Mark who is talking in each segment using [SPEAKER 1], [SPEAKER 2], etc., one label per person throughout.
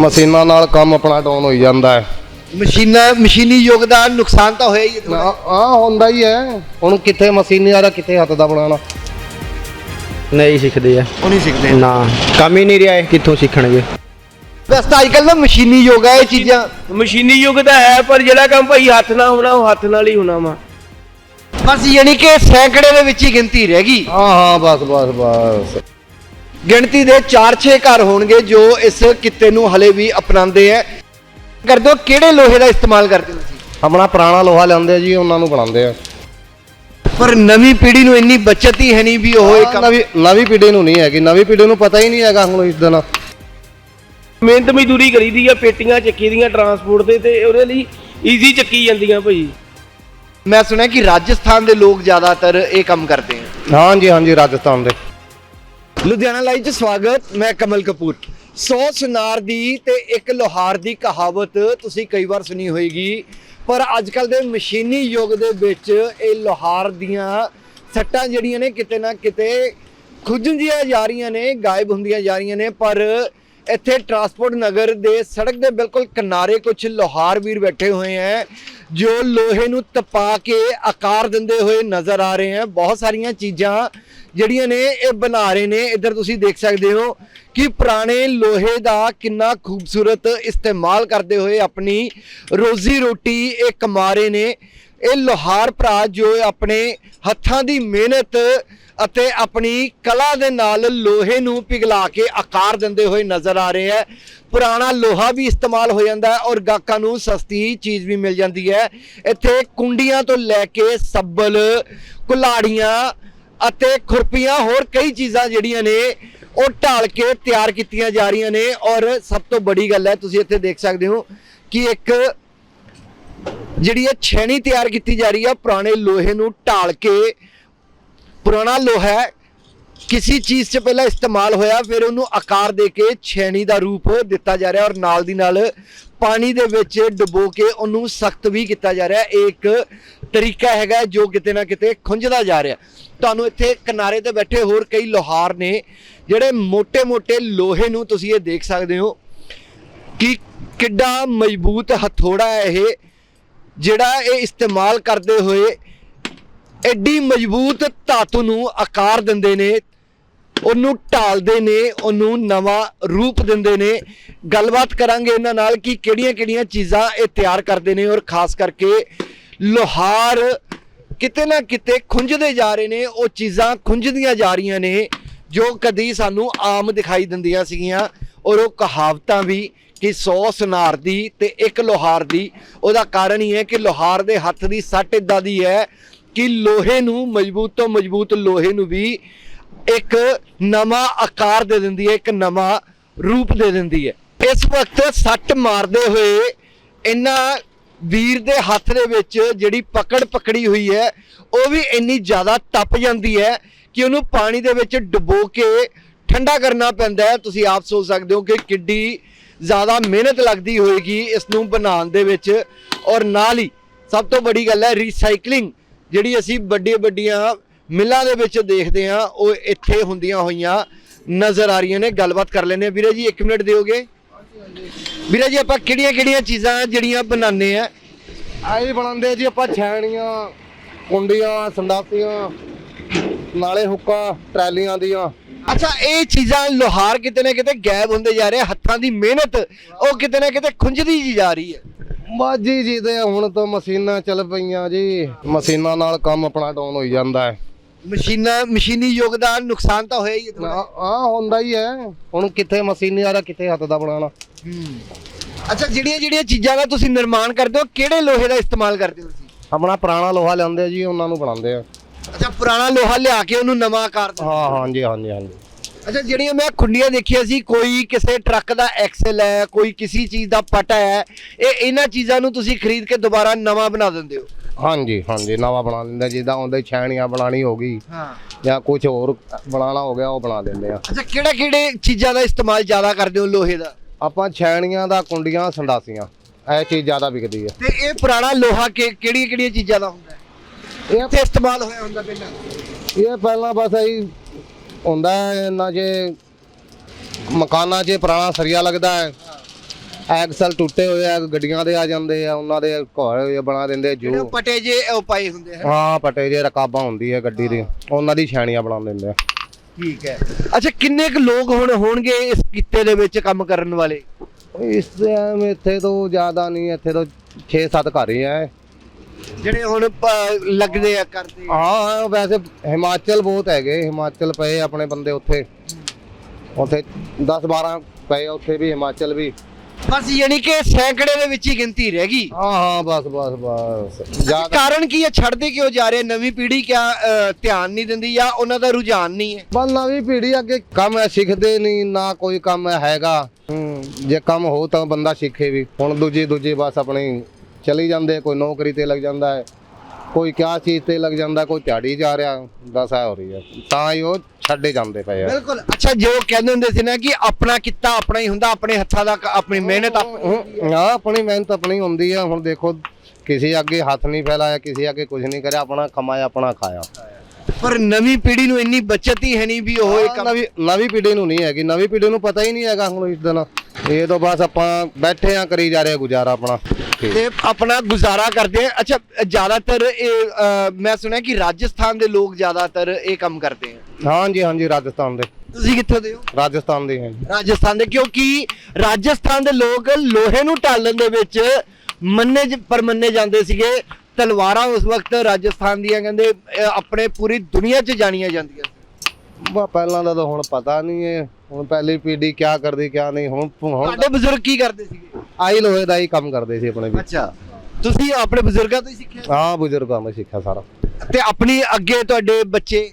[SPEAKER 1] ਮਸ਼ੀਨਾਂ ਨਾਲ ਕੰਮ ਆਪਣਾ ਡਾਊਨ ਹੋਈ ਜਾਂਦਾ ਹੈ।
[SPEAKER 2] ਮਸ਼ੀਨਾਂ ਮਸ਼ੀਨੀ ਯੁੱਗ ਦਾ ਨੁਕਸਾਨ ਤਾਂ ਹੋਇਆ ਹੀ ਹੈ। ਥੋੜ੍ਹਾ।
[SPEAKER 1] ਆ ਹੁੰਦਾ ਹੀ ਹੈ। ਹੁਣ ਕਿੱਥੇ ਮਸ਼ੀਨੀ ਆ ਕਿੱਥੇ ਹੱਥ ਦਾ ਬਣਾਉਣਾ?
[SPEAKER 3] ਨਹੀਂ ਸਿੱਖਦੇ ਆ।
[SPEAKER 2] ਉਹ ਨਹੀਂ ਸਿੱਖਦੇ।
[SPEAKER 3] ਨਾ ਕੰਮ ਹੀ ਨਹੀਂ ਰਿਹਾ ਇਹ, ਕਿੱਥੋਂ ਸਿੱਖਣਗੇ?
[SPEAKER 2] ਵੈਸੇ ਤਾਂ ਅੱਜ ਕੱਲ੍ਹ ਨਾ ਮਸ਼ੀਨੀ ਯੁੱਗ ਹੈ ਇਹ ਚੀਜ਼ਾਂ।
[SPEAKER 4] ਮਸ਼ੀਨੀ ਯੁੱਗ ਤਾਂ ਹੈ ਪਰ ਜਿਹੜਾ ਕੰਮ ਭਾਈ ਹੱਥ ਨਾਲ ਹੋਣਾ ਉਹ ਹੱਥ ਨਾਲ ਹੀ ਹੋਣਾ ਵਾ।
[SPEAKER 2] ਬਸ ਯਾਨੀ ਕਿ ਸੈਂਕੜੇ ਦੇ ਵਿੱਚ ਹੀ ਗਿਣਤੀ ਰਹਿ ਗਈ।
[SPEAKER 1] ਹਾਂ ਹਾਂ ਬਸ ਬਸ ਬਸ।
[SPEAKER 2] ਗਿਣਤੀ ਦੇ 4-6 ਘਰ ਹੋਣਗੇ ਜੋ ਇਸ ਕਿੱਤੇ ਨੂੰ ਹਲੇ ਵੀ ਅਪਣਾਉਂਦੇ ਐ ਕਰਦੇ ਹੋ ਕਿਹੜੇ ਲੋਹੇ ਦਾ ਇਸਤੇਮਾਲ ਕਰਦੇ ਹੋ ਤੁਸੀਂ?
[SPEAKER 1] ਆਪਣਾ ਪੁਰਾਣਾ ਲੋਹਾ ਲੈਂਦੇ ਆ ਜੀ ਉਹਨਾਂ ਨੂੰ ਬਣਾਉਂਦੇ ਆ।
[SPEAKER 2] ਪਰ ਨਵੀਂ ਪੀੜ੍ਹੀ ਨੂੰ ਇੰਨੀ ਬੱਚਤ ਹੀ ਹੈ ਨਹੀਂ ਵੀ ਉਹ ਇਹ ਕੰਮ
[SPEAKER 1] ਨਵੀਂ ਨਵੀਂ ਪੀੜ੍ਹੀ ਨੂੰ ਨਹੀਂ ਹੈਗੀ। ਨਵੀਂ ਪੀੜ੍ਹੀ ਨੂੰ ਪਤਾ ਹੀ ਨਹੀਂ ਹੈਗਾ ਹੁਣ ਇਸ ਦਿਨ।
[SPEAKER 4] ਮਿਹਨਤ ਮਜ਼ਦੂਰੀ ਕਰੀਦੀ ਆ ਪੇਟੀਆਂ ਚੱਕੀ ਦੀਆਂ ਟਰਾਂਸਪੋਰਟ ਤੇ ਤੇ ਉਹਦੇ ਲਈ ਈਜ਼ੀ ਚੱਕੀ ਜਾਂਦੀਆਂ ਭਾਈ।
[SPEAKER 2] ਮੈਂ ਸੁਣਿਆ ਕਿ ਰਾਜਸਥਾਨ ਦੇ ਲੋਕ ਜ਼ਿਆਦਾਤਰ ਇਹ ਕੰਮ ਕਰਦੇ ਹੈ
[SPEAKER 1] ਹਾਂਜੀ ਹਾਂਜੀ ਰਾਜਸਥਾਨ ਦੇ।
[SPEAKER 2] ਲੁਧਿਆਣਾ ਲਾਈਵ 'ਚ ਸਵਾਗਤ, ਮੈਂ ਕਮਲ ਕਪੂਰ। 100 ਸੁਨਾਰ ਦੀ ਤੇ ਇੱਕ ਲੋਹਾਰ ਦੀ ਕਹਾਵਤ ਤੁਸੀਂ ਕਈ ਵਾਰ ਸੁਣੀ ਹੋਏਗੀ, ਪਰ ਅੱਜ ਕੱਲ ਦੇ ਮਸ਼ੀਨੀ ਯੁੱਗ ਦੇ ਵਿੱਚ ਇਹ ਲੋਹਾਰ ਦੀਆਂ ਸੱਟਾਂ ਜਿਹੜੀਆਂ ਨੇ ਕਿਤੇ ਨਾ ਕਿਤੇ ਖੁੱਜਦੀਆਂ ਜਾ ਰਹੀਆਂ ਨੇ, ਗਾਇਬ ਹੁੰਦੀਆਂ ਜਾ ਰਹੀਆਂ ਨੇ, ਪਰ ਇੱਥੇ ਟਰਾਂਸਪੋਰਟ ਨਗਰ ਦੇ ਸੜਕ ਦੇ ਬਿਲਕੁਲ ਕਿਨਾਰੇ ਕੁਝ ਲੋਹਾਰ ਵੀਰ ਬੈਠੇ ਹੋਏ ਹੈ ਜੋ ਲੋਹੇ ਨੂੰ ਤਪਾ ਕੇ ਆਕਾਰ ਦਿੰਦੇ ਹੋਏ ਨਜ਼ਰ ਆ ਰਹੇ ਹੈ ਬਹੁਤ ਸਾਰੀਆਂ ਚੀਜ਼ਾਂ ਜਿਹੜੀਆਂ ਨੇ ਇਹ ਬਣਾ ਰਹੇ ਨੇ। ਇੱਧਰ ਤੁਸੀਂ ਦੇਖ ਸਕਦੇ ਹੋ ਕਿ ਪੁਰਾਣੇ ਲੋਹੇ ਦਾ ਕਿੰਨਾ ਖੂਬਸੂਰਤ ਇਸਤੇਮਾਲ ਕਰਦੇ ਹੋਏ ਆਪਣੀ ਰੋਜ਼ੀ ਰੋਟੀ ਇਹ ਕਮਾ ਰਹੇ ਨੇ। ਇਹ ਲੋਹਾਰ ਭਰਾ ਜੋ ਆਪਣੇ ਹੱਥਾਂ ਦੀ ਮਿਹਨਤ ਅਤੇ ਆਪਣੀ ਕਲਾ ਦੇ ਨਾਲ ਲੋਹੇ ਨੂੰ ਪਿਘਲਾ ਕੇ ਆਕਾਰ ਦਿੰਦੇ ਹੋਏ ਨਜ਼ਰ ਆ ਰਹੇ ਹੈ। ਪੁਰਾਣਾ ਲੋਹਾ ਵੀ ਇਸਤੇਮਾਲ ਹੋ ਜਾਂਦਾ ਹੈ ਔਰ ਗਾਹਕਾਂ ਨੂੰ ਸਸਤੀ ਚੀਜ਼ ਵੀ ਮਿਲ ਜਾਂਦੀ ਹੈ। ਇੱਥੇ ਕੁੰਡੀਆਂ ਤੋਂ ਲੈ ਕੇ ਸੱਬਲ, ਕੁਲਾੜੀਆਂ ਅਤੇ ਖੁਰਪੀਆਂ ਹੋਰ ਕਈ ਚੀਜ਼ਾਂ ਜਿਹੜੀਆਂ ਨੇ ਉਹ ਢਾਲ ਕੇ ਤਿਆਰ ਕੀਤੀਆਂ ਜਾ ਰਹੀਆਂ ਨੇ ਔਰ ਸਭ ਤੋਂ ਬੜੀ ਗੱਲ ਹੈ, ਤੁਸੀਂ ਇੱਥੇ ਦੇਖ ਸਕਦੇ ਹੋ ਕਿ ਇੱਕ ਜਿਹੜੀ ਇਹ ਛੈਣੀ ਤਿਆਰ ਕੀਤੀ ਜਾ ਰਹੀ ਆ, ਪੁਰਾਣੇ ਲੋਹੇ ਨੂੰ ਢਾਲ ਕੇ। ਪੁਰਾਣਾ ਲੋਹਾ ਕਿਸੇ ਚੀਜ਼ 'ਚ ਪਹਿਲਾਂ ਇਸਤੇਮਾਲ ਹੋਇਆ, ਫਿਰ ਉਹਨੂੰ ਆਕਾਰ ਦੇ ਕੇ ਛੈਣੀ ਦਾ ਰੂਪ ਦਿੱਤਾ ਜਾ ਰਿਹਾ ਔਰ ਨਾਲ ਦੀ ਨਾਲ ਪਾਣੀ ਦੇ ਵਿੱਚ ਡੁਬੋ ਕੇ ਉਹਨੂੰ ਸਖਤ ਵੀ ਕੀਤਾ ਜਾ ਰਿਹਾ। ਇਹ ਇੱਕ ਤਰੀਕਾ ਹੈਗਾ ਜੋ ਕਿਤੇ ਨਾ ਕਿਤੇ ਖੁੰਝਦਾ ਜਾ ਰਿਹਾ। ਤੁਹਾਨੂੰ ਇੱਥੇ ਕਿਨਾਰੇ ਤੇ ਬੈਠੇ ਹੋਰ ਕਈ ਲੋਹਾਰ ਨੇ, ਜਿਹੜੇ ਮੋٹے-ਮੋٹے ਲੋਹੇ ਨੂੰ ਤੁਸੀਂ ਇਹ ਦੇਖ ਸਕਦੇ ਹੋ ਕਿ ਕਿੱਡਾ ਮਜ਼ਬੂਤ ਹਥੋੜਾ ਹੈ ਇਹ। ਜਿਹੜਾ ਇਹ ਇਸਤੇਮਾਲ ਕਰਦੇ ਹੋਏ ਐਡੀ ਮਜ਼ਬੂਤ ਧਾਤੂ ਨੂੰ ਆਕਾਰ ਦਿੰਦੇ ਨੇ, ਉਹਨੂੰ ਢਾਲਦੇ ਨੇ, ਉਹਨੂੰ ਨਵਾਂ ਰੂਪ ਦਿੰਦੇ ਨੇ। ਗੱਲਬਾਤ ਕਰਾਂਗੇ ਇਹਨਾਂ ਨਾਲ ਕਿ ਕਿਹੜੀਆਂ-ਕਿਹੜੀਆਂ ਚੀਜ਼ਾਂ ਇਹ ਤਿਆਰ ਕਰਦੇ ਨੇ ਔਰ ਖਾਸ ਕਰਕੇ ਲੋਹਾਰ ਕਿਤੇ ਨਾ ਕਿਤੇ ਖੁੰਝਦੇ ਜਾ ਰਹੇ ਨੇ, ਉਹ ਚੀਜ਼ਾਂ ਖੁੰਝਦੀਆਂ ਜਾ ਰਹੀਆਂ ਨੇ ਜੋ ਕਦੀ ਸਾਨੂੰ ਆਮ ਦਿਖਾਈ ਦਿੰਦੀਆਂ ਸੀਗੀਆਂ ਔਰ ਉਹ ਕਹਾਵਤਾਂ ਵੀ ਕਿ 100 ਸਨਾਰ ਦੀ ਤੇ ਇੱਕ ਲੋਹਾਰ ਦੀ। ਉਹਦਾ ਕਾਰਨ ਹੀ ਹੈ ਕਿ ਲੋਹਾਰ ਦੇ ਹੱਥ ਦੀ ਸੱਟ ਇਦਾਂ ਦੀ ਹੈ ਕਿ ਲੋਹੇ ਨੂੰ ਮਜ਼ਬੂਤ ਤੋਂ ਮਜ਼ਬੂਤ ਲੋਹੇ ਨੂੰ ਵੀ ਇੱਕ ਨਵਾਂ ਆਕਾਰ ਦੇ ਦਿੰਦੀ ਹੈ, ਇੱਕ ਨਵਾਂ ਰੂਪ ਦੇ ਦਿੰਦੀ ਹੈ। ਇਸ ਵਕਤ ਸੱਟ ਮਾਰਦੇ ਹੋਏ ਇਹਨਾਂ ਵੀਰ ਦੇ ਹੱਥ ਦੇ ਵਿੱਚ ਜਿਹੜੀ ਪਕੜ ਪਕੜੀ ਹੋਈ ਹੈ, ਉਹ ਵੀ ਇੰਨੀ ਜ਼ਿਆਦਾ ਤਪ ਜਾਂਦੀ ਹੈ ਕਿ ਉਹਨੂੰ ਪਾਣੀ ਦੇ ਵਿੱਚ ਡੁਬੋ ਕੇ ਠੰਡਾ ਕਰਨਾ ਪੈਂਦਾ ਹੈ। ਤੁਸੀਂ ਆਪ ਸੋਚ ਸਕਦੇ ਹੋ ਕਿ ਕਿੱਡੀ ਜ਼ਿਆਦਾ ਮਿਹਨਤ ਲੱਗਦੀ ਹੋਏਗੀ ਇਸ ਨੂੰ ਬਣਾਉਣ ਦੇ ਵਿੱਚ। ਔਰ ਨਾਲ ਹੀ ਸਭ ਤੋਂ ਵੱਡੀ ਗੱਲ ਹੈ ਰੀਸਾਈਕਲਿੰਗ ਜਿਹੜੀ ਅਸੀਂ ਵੱਡੀਆਂ ਵੱਡੀਆਂ ਮਿੱਲਾਂ ਦੇ ਵਿੱਚ ਦੇਖਦੇ ਹਾਂ, ਉਹ ਇੱਥੇ ਹੁੰਦੀਆਂ ਹੋਈਆਂ ਨਜ਼ਰ ਆ ਰਹੀਆਂ ਨੇ। ਗੱਲਬਾਤ ਕਰ ਲੈਂਦੇ ਹਾਂ। ਵੀਰੇ ਜੀ 1 ਮਿੰਟ ਦਿਓਗੇ? ਵੀਰੇ ਜੀ, ਆਪਾਂ ਕਿਹੜੀਆਂ ਕਿਹੜੀਆਂ ਚੀਜ਼ਾਂ ਜਿਹੜੀਆਂ ਬਣਾਉਂਦੇ ਆ
[SPEAKER 1] ਆਹੀ ਬਣਾਉਂਦੇ ਜੀ ਆਪਾਂ ਛੈਣੀਆਂ, ਕੁੰਡੀਆਂ ਸੰਦਾਸੀਆਂ ਨਾਲੇ ਹੁੱਕਾ, ਟਰਾਲੀਆਂ ਦੀਆਂ।
[SPEAKER 2] ਅੱਛਾ ਇਹ ਚੀਜ਼ਾਂ ਲੋਹਾਰ ਕਿਤੇ ਨਾ ਕਿਤੇ ਗਾਇਬ ਹੁੰਦੇ ਜਾ ਰਹੇ। ਹੱਥਾਂ ਦੀ ਮਿਹਨਤ ਉਹ ਕਿਤੇ ਨਾ ਕਿਤੇ ਖੁੰਝਦੀ ਜੀ ਜਾ ਰਹੀ ਹੈ।
[SPEAKER 1] ਬਾਜੀ ਜੀ ਤੇ ਹੁਣ ਤਾਂ ਮਸ਼ੀਨਾਂ ਚੱਲ ਪਈਆਂ ਜੀ। ਮਸ਼ੀਨਾਂ ਨਾਲ ਕੰਮ ਆਪਣਾ ਡਾਊਨ ਹੋਈ ਜਾਂਦਾ ਹੈ।
[SPEAKER 2] ਮਸ਼ੀਨਾਂ ਮਸ਼ੀਨੀ ਯੁੱਗ ਦਾ ਨੁਕਸਾਨ ਤਾਂ ਹੋਇਆ ਹੀ ਹੈ ਥੋੜ੍ਹਾ।
[SPEAKER 1] ਆ ਹੁੰਦਾ ਹੀ ਹੈ। ਹੁਣ ਕਿੱਥੇ ਮਸ਼ੀਨੀ ਆ ਕਿੱਥੇ ਹੱਥ ਦਾ ਬਣਾਉਣਾ।
[SPEAKER 2] ਅੱਛਾ ਜਿਹੜੀਆਂ ਜਿਹੜੀਆਂ ਚੀਜ਼ਾਂ ਦਾ ਤੁਸੀਂ ਨਿਰਮਾਣ ਕਰਦੇ ਹੋ ਕਿਹੜੇ ਲੋਹੇ ਦਾ ਇਸਤੇਮਾਲ ਕਰਦੇ ਹੋ ਤੁਸੀਂ?
[SPEAKER 1] ਆਪਣਾ ਪੁਰਾਣਾ ਲੋਹਾ ਲੈਂਦੇ ਆ ਜੀ ਉਹਨਾਂ ਨੂੰ ਬਣਾਉਂਦੇ ਆ।
[SPEAKER 2] ਅੱਛਾ ਪੁਰਾਣਾ ਲੋਹਾ ਲਿਆ ਕੇ ਉਹਨੂੰ ਨਵਾਂ ਆਕਾਰ ਦਿੰਦੇ
[SPEAKER 1] ਹਾਂ ਹਾਂਜੀ ਹਾਂਜੀ ਹਾਂਜੀ।
[SPEAKER 2] ਅੱਛਾ ਜਿਹੜੀਆਂ ਮੈਂ ਖੁੰਡੀਆਂ ਦੇਖੀਆਂ ਸੀ ਕੋਈ ਕਿਸੇ ਟਰੱਕ ਦਾ ਐਕਸਲ ਹੈ ਕੋਈ ਕਿਸੇ ਚੀਜ਼ ਦਾ ਪਟਾ ਹੈ ਇਹ ਇਹਨਾਂ ਚੀਜ਼ਾਂ ਨੂੰ ਤੁਸੀਂ ਖਰੀਦ ਕੇ ਦੁਬਾਰਾ ਨਵਾਂ ਬਣਾ ਦਿੰਦੇ ਹੋ?
[SPEAKER 1] ਹਾਂਜੀ ਹਾਂਜੀ ਨਵਾਂ ਬਣਾ ਦਿੰਦੇ ਆ, ਜਿੱਦਾਂ ਉਹਦੇ ਛੈਣੀਆਂ ਬਣਾਣੀ ਹੋ ਗਈ
[SPEAKER 2] ਹਾਂ।
[SPEAKER 1] ਜਾਂ ਕੁਝ ਹੋਰ ਬਣਾਉਣਾ ਹੋ ਗਿਆ ਉਹ ਬਣਾ ਦਿੰਦੇ ਆ
[SPEAKER 2] ਅੱਛਾ ਕਿਹੜਾ ਕਿਹੜੇ ਚੀਜ਼ਾਂ ਦਾ ਇਸਤੇਮਾਲ ਜ਼ਿਆਦਾ ਕਰਦੇ ਹੋ ਲੋਹੇ ਦਾ?
[SPEAKER 1] ਆਪਾਂ ਛੈਣੀਆਂ ਦਾ ਕੁੰਡੀਆਂ ਸੰਦਾਸੀਆਂ ਇਹ ਚੀਜ਼ ਜ਼ਿਆਦਾ ਵਿਕਦੀ ਹੈ।
[SPEAKER 2] ਤੇ ਇਹ ਪੁਰਾਣਾ ਲੋਹਾ ਕਿਹੜੀਆਂ ਕਿਹੜੀਆਂ ਚੀਜ਼ਾਂ ਦਾ ਹੁੰਦਾ ਹੈ? ਇਹ ਇੱਥੇ ਇਸਤੇਮਾਲ ਹੋਇਆ ਹੁੰਦਾ ਪਹਿਲਾਂ?
[SPEAKER 1] ਇਹ ਪਹਿਲਾਂ ਬਸ ਇਹੀ ਹੁੰਦਾ ਹੈ ਇਹਨਾਂ 'ਚ ਮਕਾਨਾਂ 'ਚ ਪੁਰਾਣਾ ਸਰੀਆ ਲੱਗਦਾ ਹੈ ਐਕਸਲ ਟੁੱਟੇ ਹੋਏ ਆ ਗੱਡੀਆਂ ਦੇ ਆ ਜਾਂਦੇ ਆ ਉਹਨਾਂ ਦੇ ਘਰ ਬਣਾ ਦਿੰਦੇ
[SPEAKER 2] ਜਿਹੜੇ
[SPEAKER 1] ਜੂ
[SPEAKER 2] ਪਟੇ ਜੇ ਉਹ ਪਾਏ ਹੁੰਦੇ ਆ।
[SPEAKER 1] ਹਾਂ ਪਟੇ ਜੇ ਰਕਾਬਾਂ ਹੁੰਦੀ ਹੈ ਗੱਡੀ ਦੀ ਉਹਨਾਂ ਦੀ ਛਾਣੀਆਂ ਬਣਾ ਦਿੰਦੇ ਆ।
[SPEAKER 2] ਠੀਕ ਹੈ। ਅੱਛਾ ਕਿੰਨੇ ਕੁ ਲੋਕ ਹੁਣ ਹੋਣਗੇ ਇਸ ਕਿੱਤੇ ਦੇ ਵਿੱਚ ਕੰਮ ਕਰਨ ਵਾਲੇ?
[SPEAKER 1] ਇਸ ਟਾਈਮ ਇੱਥੇ ਤੋਂ ਜ਼ਿਆਦਾ ਨਹੀਂ ਇੱਥੇ ਤੋਂ 6-7 ਘਰ ਹੀ ਆ।
[SPEAKER 2] ਜਿਹੜੇ ਹੁਣ ਪ- ਲੱਗਦੇ ਆ ਕਰਦੇ ਆ।
[SPEAKER 1] ਹਾਂ ਵੈਸੇ ਹਿਮਾਚਲ ਬਹੁਤ ਹੈਗੇ ਹਿਮਾਚਲ ਪਏ ਆਪਣੇ ਬੰਦੇ ਉੱਥੇ। ਉੱਥੇ 10-12 ਪਏ ਆ ਉੱਥੇ ਵੀ ਹਿਮਾਚਲ ਵੀ।
[SPEAKER 2] ਬਸ ਯਾਨੀ ਕਿ ਸੈਂਕੜੇ ਦੇ ਵਿੱਚ ਹੀ ਗਿਣਤੀ ਰਹਿ ਗਈ।
[SPEAKER 1] ਹਾਂ ਹਾਂ ਬਸ ਬਸ ਬਸ। ਜ਼ਿਆਦਾ
[SPEAKER 2] ਕਾਰਨ ਕੀ ਹੈ ਛੱਡਦੇ ਕਿਉਂ ਜਾ ਰਹੇ? ਨਵੀਂ ਪੀੜ੍ਹੀ ਕਿਆ ਅ, ਧਿਆਨ ਨਹੀਂ ਦਿੰਦੀ ਜਾਂ ਉਹਨਾਂ ਦਾ ਰੁਝਾਨ ਨਹੀਂ ਹੈ?
[SPEAKER 1] ਬਸ ਨਵੀਂ ਪੀੜ੍ਹੀ ਅੱਗੇ ਕੰਮ ਹੈ ਸਿੱਖਦੇ ਨਹੀਂ ਨਾ ਕੋਈ ਕੰਮ ਹੈਗਾ। ਹੂੰ ਜੇ ਕੰਮ ਹੋ ਤਾਂ ਬੰਦਾ ਸਿੱਖੇ ਵੀ। ਹੁਣ ਦੂਜੀ ਦੂਜੀ ਬਸ ਆਪਣੀ ਚਲੀ ਜਾਂਦੇ ਕੋਈ ਨੌਕਰੀ ਤੇ ਲੱਗ ਜਾਂਦਾ ਹੈ ਕੋਈ ਕਿਆ ਚੀਜ਼ ਤੇ ਲੱਗ ਜਾਂਦਾ ਕੋਈ ਝਾੜੀ ਜਾ ਰਿਹਾ ਆ ਹੋ ਰਹੀ ਹੈ। ਤਾਂ ਹੀ ਉਹ ਛੱਡੇ ਜਾਂਦੇ ਪਏ ਆ।
[SPEAKER 2] ਬਿਲਕੁਲ। ਅੱਛਾ ਜੋ ਕਹਿੰਦੇ ਹੁੰਦੇ ਸੀ ਨਾ ਕਿ ਆਪਣਾ ਕਿੱਤਾ ਆਪਣਾ ਹੀ ਹੁੰਦਾ ਆਪਣੇ ਹੱਥਾਂ ਦਾ ਕ- ਆਪਣੀ ਮਿਹਨਤ
[SPEAKER 1] ਹੂੰ, ਹਾਂ ਆਪਣੀ ਮਿਹਨਤ ਆਪਣੀ ਹੁੰਦੀ ਆ। ਹੁਣ ਦੇਖੋ ਕਿਸੇ ਅੱਗੇ ਹੱਥ ਨਹੀਂ ਫੈਲਾਇਆ ਕਿਸੇ ਅੱਗੇ ਕੁਝ ਨਹੀਂ ਕਰਿਆ ਆਪਣਾ ਕਮਾਇਆ ਆਪਣਾ ਖਾਇਆ।
[SPEAKER 2] ਪਰ ਨਵੀਂ ਪੀੜ੍ਹੀ ਨੂੰ ਇੰਨੀ ਬੱਚਤ ਹੀ ਹੈ ਨਹੀਂ ਵੀ ਉਹ ਇਹ ਕੰਮ
[SPEAKER 1] ਨਵੀਂ ਨਵੀਂ ਪੀੜ੍ਹੀ ਨੂੰ ਨਹੀਂ ਹੈਗੀ। ਨਵੀਂ ਪੀੜ੍ਹੀ ਨੂੰ ਪਤਾ ਹੀ ਨਹੀਂ ਹੈਗਾ ਹੁਣ ਇਸ ਦਿਨ। ਇਹ ਤਾਂ ਬਸ ਆਪਾਂ ਬੈਠੇ ਆ ਕਰੀ ਜਾ ਰਹੇ ਗੁਜ਼ਾਰਾ ਆਪਣਾ।
[SPEAKER 2] ਤੇ ਆਪਣਾ ਗੁਜ਼ਾਰਾ ਕਰਦੇ ਆ। ਅੱਛਾ ਜ਼ਿਆਦਾਤਰ ਇਹ ਅ, ਮੈਂ ਸੁਣਿਆ ਕਿ ਰਾਜਸਥਾਨ ਦੇ ਲੋਕ ਜ਼ਿਆਦਾਤਰ ਇਹ ਕੰਮ ਕਰਦੇ ਆ।
[SPEAKER 1] ਹਾਂਜੀ ਹਾਂਜੀ ਰਾਜਸਥਾਨ ਦੇ।
[SPEAKER 2] ਤੁਸੀਂ ਕਿੱਥੋਂ ਦੇ ਹੋ?
[SPEAKER 1] ਰਾਜਸਥਾਨ ਦੇ ਹੈ
[SPEAKER 2] ਰਾਜਸਥਾਨ ਦੇ ਕਿਉਂਕਿ ਰਾਜਸਥਾਨ ਦੇ ਲੋਕ ਲੋਹੇ ਨੂੰ ਢਾਲਣ ਦੇ ਵਿੱਚ ਮੰਨੇ ਜ- ਪਰਮੰਨੇ ਜਾਂਦੇ ਸੀਗੇ। ਤਲਵਾਰਾਂ ਉਸ ਵਕਤ ਰਾਜਸਥਾਨ ਦੀਆਂ ਕਹਿੰਦੇ ਆਪਣੇ ਪੂਰੀ ਦੁਨੀਆ 'ਚ ਜਾਣੀਆਂ ਜਾਂਦੀਆਂ ਸੀ।
[SPEAKER 1] ਬਾ ਪਹਿਲਾਂ ਦਾ ਤਾਂ ਹੁਣ ਪਤਾ ਨਹੀਂ ਹੈ। ਹੁਣ ਪਹਿਲੀ ਪੀੜ੍ਹੀ ਕਿਆ ਕਰਦੀ ਕਿਆ ਨਹੀਂ ਹੁਣ ਹੁਣ
[SPEAKER 2] ਤੁਹਾਡੇ ਬਜ਼ੁਰਗ ਕੀ ਕਰਦੇ ਸੀਗੇ?
[SPEAKER 1] ਆਈ ਲੋਹੇ ਦਾ ਹੀ ਕੰਮ ਕਰਦੇ ਸੀ ਆਪਣੇ ਵੀ
[SPEAKER 2] ਅੱਛਾ। ਤੁਸੀਂ ਆਪਣੇ ਬਜ਼ੁਰਗਾਂ ਤੋਂ ਹੀ ਸਿੱਖਿਆ
[SPEAKER 1] ਹਾਂ ਬਜ਼ੁਰਗਾਂ ਤੋਂ ਸਿੱਖਿਆ ਸਾਰਾ।
[SPEAKER 2] ਤੇ ਆਪਣੀ ਅੱਗੇ ਤੁਹਾਡੇ ਬੱਚੇ?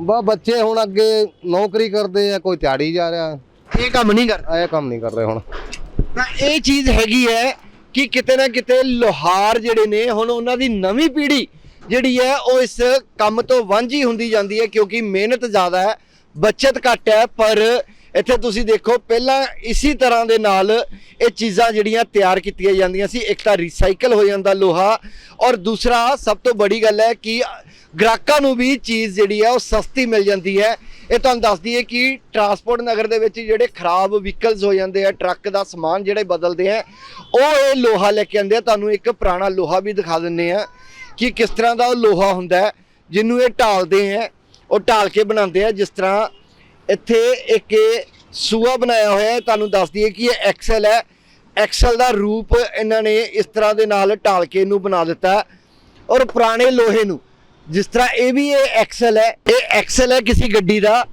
[SPEAKER 1] ਬਾ ਬੱਚੇ ਹੁਣ ਅੱਗੇ ਨੌਕਰੀ ਕਰਦੇ ਆ ਕੋਈ ਝਾੜੀ ਜਾ ਰਿਹਾ।
[SPEAKER 2] ਇਹ ਕੰਮ ਨਹੀਂ ਕਰਦੇ?
[SPEAKER 1] ਇਹ ਕੰਮ ਨਹੀਂ ਕਰ ਰਹੇ ਹੁਣ।
[SPEAKER 2] ਤਾਂ ਇਹ ਚੀਜ਼ ਹੈਗੀ ਹੈ ਕਿ ਕਿਤੇ ਨਾ ਕਿਤੇ ਲੋਹਾਰ ਜਿਹੜੇ ਨੇ ਹੁਣ ਉਹਨਾਂ ਦੀ ਨਵੀਂ ਪੀੜ੍ਹੀ ਜਿਹੜੀ ਹੈ ਉਹ ਇਸ ਕੰਮ ਤੋਂ ਵਾਂਝੀ ਹੁੰਦੀ ਜਾਂਦੀ ਹੈ ਕਿਉਂਕਿ ਮਿਹਨਤ ਜ਼ਿਆਦਾ ਹੈ। ਬਚਤ ਘੱਟ ਹੈ, ਪਰ ਇੱਥੇ ਤੁਸੀਂ ਦੇਖੋ, ਪਹਿਲਾਂ ਇਸੇ ਤਰ੍ਹਾਂ ਦੇ ਨਾਲ ਇਹ ਚੀਜ਼ਾਂ ਜਿਹੜੀਆਂ ਤਿਆਰ ਕੀਤੀਆਂ ਜਾਂਦੀਆਂ ਸੀ, ਇੱਕ ਤਾਂ ਰੀਸਾਈਕਲ ਹੋ ਜਾਂਦਾ ਲੋਹਾ ਔਰ ਦੂਸਰਾ ਸਭ ਤੋਂ ਬੜੀ ਗੱਲ ਹੈ ਕਿ ਗ੍ਰਾਹਕਾਂ ਨੂੰ ਵੀ ਚੀਜ਼ ਜਿਹੜੀ ਹੈ ਉਹ ਸਸਤੀ ਮਿਲ ਜਾਂਦੀ ਹੈ। ਇਹ ਤੁਹਾਨੂੰ ਦੱਸ ਦਈਏ ਕਿ ਟਰਾਂਸਪੋਰਟ ਨਗਰ ਦੇ ਵਿੱਚ ਜਿਹੜੇ ਖਰਾਬ ਵਹੀਕਲਸ ਹੋ ਜਾਂਦੇ ਆ ਟਰੱਕ ਦਾ ਸਮਾਨ ਜਿਹੜੇ ਬਦਲਦੇ ਆ, ਉਹ ਇਹ ਲੋਹਾ ਲੈ ਕੇ ਆਉਂਦੇ ਆ। ਤੁਹਾਨੂੰ ਇੱਕ ਪੁਰਾਣਾ ਲੋਹਾ ਵੀ ਦਿਖਾ ਦਿੰਨੇ ਆ ਕਿ ਕਿਸ ਤਰ੍ਹਾਂ ਦਾ ਉਹ ਲੋਹਾ ਹੁੰਦਾ ਜਿਹਨੂੰ ਇਹ ਢਾਲਦੇ ਆ। ਉਹ ਢਾਲ ਕੇ ਬਣਾਉਂਦੇ ਆ, ਜਿਸ ਤਰ੍ਹਾਂ ਇੱਥੇ ਇੱਕ ਸੂਆ ਬਣਾਇਆ ਹੋਇਆ ਹੈ। ਤੁਹਾਨੂੰ ਦੱਸ ਦਈਏ ਕਿ ਇਹ ਐਕਸਲ ਹੈ। ਐਕਸਲ ਦਾ ਰੂਪ ਇਹਨਾਂ ਨੇ ਇਸ ਤਰ੍ਹਾਂ ਦੇ ਨਾਲ ਢਾਲ ਕੇ ਇਹਨੂੰ ਬਣਾ ਦਿੱਤਾ ਔਰ ਪੁਰਾਣੇ ਲੋਹੇ ਨੂੰ। ਜਿਸ ਤਰ੍ਹਾਂ ਇਹ ਵੀ ਇਹ ਐਕਸਲ ਹੈ। ਇਹ ਐਕਸਲ ਹੈ ਕਿਸੇ ਗੱਡੀ ਦਾ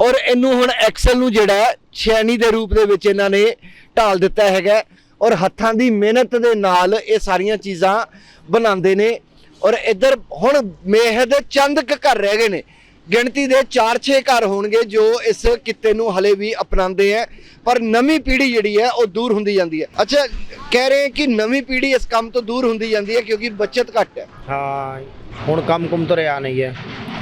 [SPEAKER 2] ਔਰ ਇਹਨੂੰ ਹੁਣ ਐਕਸਲ ਨੂੰ ਜਿਹੜਾ ਛੈਣੀ ਦੇ ਰੂਪ ਦੇ ਵਿੱਚ ਇਹਨਾਂ ਨੇ ਢਾਲ ਦਿੱਤਾ ਹੈਗਾ ਔਰ ਹੱਥਾਂ ਦੀ ਮਿਹਨਤ ਦੇ ਨਾਲ ਇਹ ਸਾਰੀਆਂ ਚੀਜ਼ਾਂ ਬਣਾਉਂਦੇ ਨੇ ਔਰ ਇੱਧਰ ਹੁਣ ਮੇਹ ਦੇ ਚੰਦ ਕੁ ਘਰ ਰਹਿ ਗਏ ਨੇ। ਗਿਣਤੀ ਦੇ 4-6 ਘਰ ਹੋਣਗੇ ਜੋ ਇਸ ਕਿੱਤੇ ਨੂੰ ਹਲੇ ਵੀ ਅਪਣਾਉਂਦੇ ਆ ਪਰ ਨਵੀਂ ਪੀੜ੍ਹੀ ਜਿਹੜੀ ਹੈ ਉਹ ਦੂਰ ਹੁੰਦੀ ਜਾਂਦੀ ਹੈ। ਅੱਛਾ ਕਹਿ ਰਹੇ ਕਿ ਨਵੀਂ ਪੀੜ੍ਹੀ ਇਸ ਕੰਮ ਤੋਂ ਦੂਰ ਹੁੰਦੀ ਜਾਂਦੀ ਹੈ ਕਿਉਂਕਿ ਬਚਤ ਘੱਟ ਹੈ।
[SPEAKER 3] ਹਾਂ ਹੁਣ ਕੰਮ ਕੁਮ ਤਾਂ ਰਿਹਾ ਨਹੀਂ ਹੈ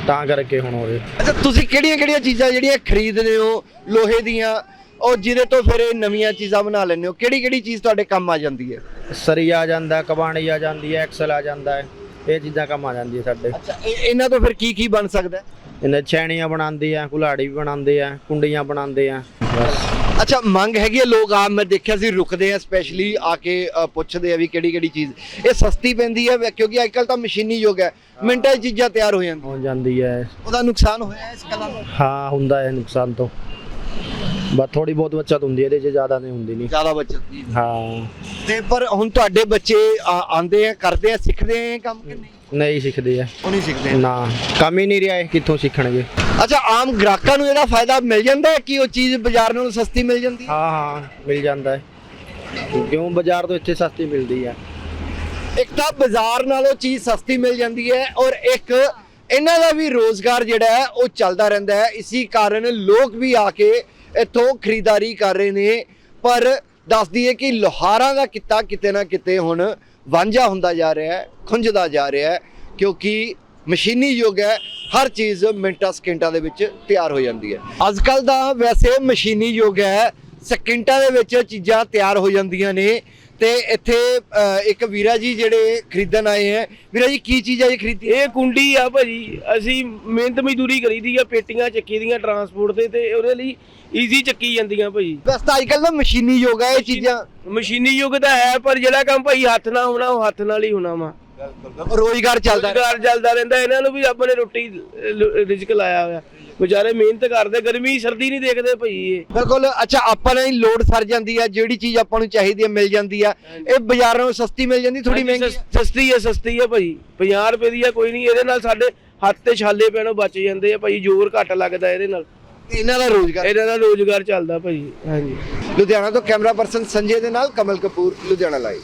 [SPEAKER 3] ਤਾਂ ਕਰਕੇ ਹੁਣ ਹੋ ਰਿਹਾ
[SPEAKER 2] ਅੱਛਾ ਤੁਸੀਂ ਕਿਹੜੀਆਂ ਕਿਹੜੀਆਂ ਚੀਜ਼ਾਂ ਜਿਹੜੀਆਂ ਖਰੀਦਦੇ ਹੋ ਲੋਹੇ ਦੀਆਂ ਉਹ ਜਿਹਦੇ ਤੋਂ ਫਿਰ ਇਹ ਨਵੀਆਂ ਚੀਜ਼ਾਂ ਬਣਾ ਲੈਂਦੇ ਹੋ ਕਿਹੜੀ ਕਿਹੜੀ ਚੀਜ਼ ਤੁਹਾਡੇ ਕੰਮ ਆ ਜਾਂਦੀ ਹੈ?
[SPEAKER 3] ਸਰੀ ਆ ਜਾਂਦਾ ਕਬਾਣੀ ਆ ਜਾਂਦੀ ਹੈ ਐਕਸਲ ਆ ਜਾਂਦਾ ਹੈ। ਇਹ ਚੀਜ਼ਾਂ ਕੰਮ ਆ ਜਾਂਦੀਆਂ ਸਾਡੇ।
[SPEAKER 2] ਅੱਛਾ ਇਹ- ਇਹਨਾਂ ਤੋਂ ਫਿਰ ਕੀ ਕੀ ਬਣ ਸਕਦਾ? ਹੈ?
[SPEAKER 3] ਇਹਨੇ ਛੈਣੀਆਂ ਬਣਾਉਂਦੇ ਆ ਕੁਲਾੜੀ ਵੀ ਬਣਾਉਂਦੇ ਆ ਕੁੰਡੀਆਂ ਬਣਾਉਂਦੇ ਆ। ਬਸ।
[SPEAKER 2] ਅੱਛਾ ਮੰਗ ਹੈਗੀ ਹੈ ਲੋਕ ਆ ਮੈਂ ਦੇਖਿਆ ਸੀ ਰੁਕਦੇ ਆ ਸਪੈਸ਼ਲੀ ਆ ਕੇ ਅ, ਪੁੱਛਦੇ ਆ ਵੀ ਕਿਹੜੀ ਕਿਹੜੀ ਚੀਜ਼। ਇਹ ਸਸਤੀ ਪੈਂਦੀ ਹੈ ਵੈ- ਕਿਉਂਕਿ ਅੱਜ ਕੱਲ ਤਾਂ ਮਸ਼ੀਨੀ ਯੁੱਗ ਹੈ। ਮਿੰਟਾਂ 'ਚ ਚੀਜ਼ਾਂ ਤਿਆਰ ਹੋ ਜਾਂਦੀਆਂ।
[SPEAKER 3] ਹੋ ਜਾਂਦੀ ਹੈ।
[SPEAKER 2] ਉਹਦਾ ਨੁਕਸਾਨ ਹੋਇਆ ਇਸ ਕਲਾ ਦਾ
[SPEAKER 3] ਹਾਂ ਹੁੰਦਾ ਹੈ ਨੁਕਸਾਨ ਤੋਂ। ਬਸ ਥੋੜੀ ਬਹੁਤ ਬੱਚਤ ਹੁੰਦੀ ਹੈ ਇਹਦੇ 'ਚ ਜ਼ਿਆਦਾ ਨਹੀਂ ਹੁੰਦੀ ਨਹੀਂ
[SPEAKER 2] ਜ਼ਿਆਦਾ ਬਚਤ ਨਹੀਂ
[SPEAKER 3] ਹਾਂ।
[SPEAKER 2] ਤੇ ਪਰ ਹੁਣ ਤੁਹਾਡੇ ਬੱਚੇ ਆ- ਆਉਂਦੇ ਆ ਕਰਦੇ ਆ ਸਿੱਖਦੇ ਆ ਕੰਮ ਕਿ ਨਹੀਂ?
[SPEAKER 3] ਨਹੀਂ ਸਿੱਖਦੇ ਆ।
[SPEAKER 2] ਉਹ ਨਹੀਂ ਸਿੱਖਦੇ।
[SPEAKER 3] ਨਾ ਕੰਮ ਹੀ ਨਹੀਂ ਰਿਹਾ ਇਹ ਕਿੱਥੋਂ ਸਿੱਖਣਗੇ।
[SPEAKER 2] ਅੱਛਾ ਆਮ ਗ੍ਰਾਹਕਾਂ ਨੂੰ ਇਹਦਾ ਫਾਇਦਾ ਮਿਲ ਜਾਂਦਾ ਹੈ ਕਿ ਉਹ ਚੀਜ਼ ਬਾਜ਼ਾਰ ਨਾਲੋਂ ਸਸਤੀ ਮਿਲ ਜਾਂਦੀ ਹੈ?
[SPEAKER 3] ਹਾਂ ਹਾਂ ਮਿਲ ਜਾਂਦਾ ਹੈ। ਕਿਉਂ? ਬਾਜ਼ਾਰ ਤੋਂ ਇੱਥੇ ਸਸਤੀ ਮਿਲਦੀ ਹੈ।
[SPEAKER 2] ਇੱਕ ਤਾਂ ਬਾਜ਼ਾਰ ਨਾਲੋਂ ਚੀਜ਼ ਸਸਤੀ ਮਿਲ ਜਾਂਦੀ ਹੈ ਔਰ ਇੱਕ ਇਹਨਾਂ ਦਾ ਵੀ ਰੋਜ਼ਗਾਰ ਜਿਹੜਾ ਹੈ ਉਹ ਚੱਲਦਾ ਰਹਿੰਦਾ ਹੈ। ਇਸੇ ਕਾਰਨ ਲੋਕ ਵੀ ਆ ਕੇ ਇੱਥੋਂ ਖਰੀਦਦਾਰੀ ਕਰ ਰਹੇ ਨੇ, ਪਰ ਦੱਸ ਦਈਏ ਕਿ ਲੋਹਾਰਾਂ ਦਾ ਕਿੱਤਾ ਕਿਤੇ ਨਾ ਕਿਤੇ ਹੁਣ ਵਾਂਝਾ ਹੁੰਦਾ ਜਾ ਰਿਹਾ ਹੈ, ਖੁੰਝਦਾ ਜਾ ਰਿਹਾ ਹੈ, ਕਿਉਂਕਿ ਮਸ਼ੀਨੀ ਯੁੱਗ ਹੈ, ਹਰ ਚੀਜ਼ ਮਿੰਟਾਂ ਸਕਿੰਟਾਂ ਦੇ ਵਿੱਚ ਤਿਆਰ ਹੋ ਜਾਂਦੀ ਹੈ। ਅੱਜ ਕੱਲ ਦਾ ਵੈਸੇ ਮਸ਼ੀਨੀ ਯੁੱਗ ਹੈ, ਸਕਿੰਟਾਂ ਦੇ ਵਿੱਚ ਚੀਜ਼ਾਂ ਤਿਆਰ ਹੋ ਜਾਂਦੀਆਂ ਨੇ ਤੇ ਇੱਥੇ ਇੱਕ ਵੀਰਾ ਜੀ ਜਿਹੜੇ ਖਰੀਦਣ ਆਏ ਹੈ। ਵੀਰਾ ਜੀ ਕੀ ਚੀਜ਼ ਹੈ ਜੀ ਖਰੀਦੀ?
[SPEAKER 4] ਇਹ ਕੁੰਡੀ ਆ ਭਾਜੀ। ਅਸੀਂ ਮਿਹਨਤ ਮਜ਼ਦੂਰੀ ਕਰੀਦੀ ਆ ਪੇਟੀਆਂ ਚੱਕੀ ਦੀਆਂ ਟਰਾਂਸਪੋਰਟ ਤੇ ਤੇ ਉਹਦੇ ਲਈ ਈਜ਼ੀ ਚੱਕੀ ਜਾਂਦੀਆਂ ਭਾਜੀ।
[SPEAKER 2] ਬਸ ਤਾਂ ਅੱਜ ਕੱਲ ਨਾ ਮਸ਼ੀਨੀ ਯੁੱਗ ਹੈ ਇਹ ਚੀਜ਼ਾਂ।
[SPEAKER 4] ਮਸ਼ੀਨੀ ਯੁੱਗ ਦਾ ਹੈ ਪਰ ਜਿਹੜਾ ਕੰਮ ਭਾਈ ਹੱਥ ਨਾਲ ਹੋਣਾ ਉਹ ਹੱਥ ਨਾਲ ਹੀ ਹੋਣਾ ਵਾ।
[SPEAKER 2] ਰੋਜ਼ਗਾਰ ਚੱਲਦਾ।
[SPEAKER 4] ਰੁਜ਼ਗਾਰ ਚੱਲਦਾ ਰਹਿੰਦਾ ਇਹਨਾਂ ਨੂੰ ਵੀ ਨੇ ਰੋਟੀ ਰਿਜ਼ਕ ਲਾਇਆ ਹੋਇਆ। ਵਿਚਾਰੇ ਮਿਹਨਤ ਕਰਦੇ ਗਰਮੀ ਸਰਦੀ ਨਹੀਂ ਦੇਖਦੇ ਭਾਈ ਇਹ।
[SPEAKER 2] ਬਿਲਕੁਲ ਅੱਛਾ ਆਪਾਂ ਨੂੰ ਲੋਡ ਸਰ ਜਾਂਦੀ ਹੈ ਜਿਹੜੀ ਚੀਜ਼ ਆਪਾਂ ਨੂੰ ਚਾਹੀਦੀ ਹੈ ਮਿਲ ਜਾਂਦੀ ਹੈ ਇਹ ਬਾਜ਼ਾਰਾਂ ਨੂੰ ਸਸਤੀ ਮਿਲ ਜਾਂਦੀ ਥੋੜੀ ਮਹਿੰਗੀ।
[SPEAKER 4] ਸਸ- ਸਸਤੀ ਹੈ ਸਸਤੀ ਹੈ ਭਾਈ। 50 ਰੁਪਏ ਦੀ ਆ ਕੋਈ ਨਹੀਂ ਇਹਦੇ ਨਾਲ ਸਾਡੇ ਹੱਥ ਤੇ ਛਾਲੇ ਪੈਣੋਂ ਬਚ ਜਾਂਦੇ ਆ ਭਾਈ ਜ਼ੋਰ ਘੱਟ ਲੱਗਦਾ ਇਹਦੇ ਨਾਲ।
[SPEAKER 2] ਇਹਨਾਂ ਦਾ ਰੋਜ਼ਗਾਰ।
[SPEAKER 4] ਇਹਦੇ ਨਾਲ ਰੋਜ਼ਗਾਰ ਚੱਲਦਾ ਭਾਈ ਹਾਂਜੀ।
[SPEAKER 2] ਲੁਧਿਆਣਾ ਤੋਂ ਕੈਮਰਾ ਪਰਸਨ ਸੰਜੇ ਦੇ ਨਾਲ ਕਮਲ ਕਪੂਰ ਲੁਧਿਆਣਾ ਲਾਈਵ